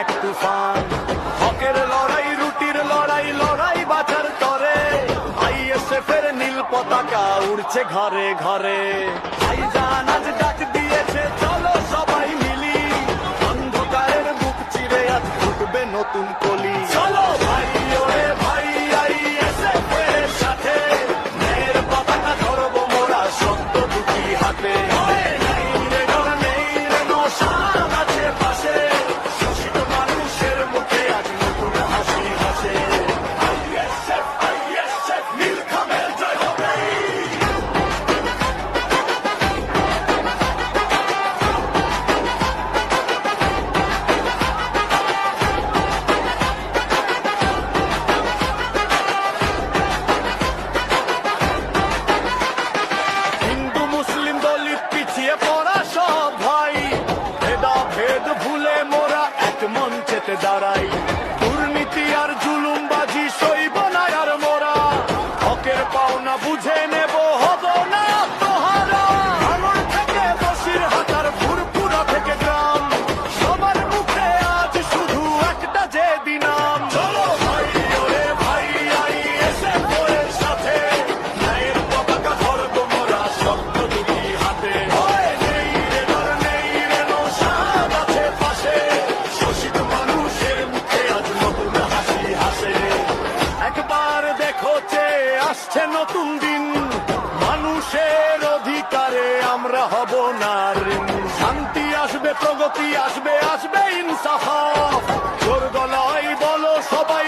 এক তুফান। হকের লড়াই, রুটির লড়াই লড়াই বাজার করে আইএসএফ এর নীল পতাকা উড়ছে ঘরে ঘরে। ভাইজান আজ ডাক দিয়েছে, চলো সবাই মিলি। অন্ধকারের বুক চিরে আজ ফুটবে নতুন কলি। ভেদা ভুলে মোরা এক মঞ্চেতে দাঁড়াই। দুর্নীতি আর জুলুমবাজি সই না আর মোরা। হকের পাওনা বুঝে আসছে নতুন দিন। মানুষের অধিকারে আমরা হব না ঋণ শান্তি আসবে, প্রগতি আসবে আসবে ইনসাফ। জোর গলায় বলো সবাই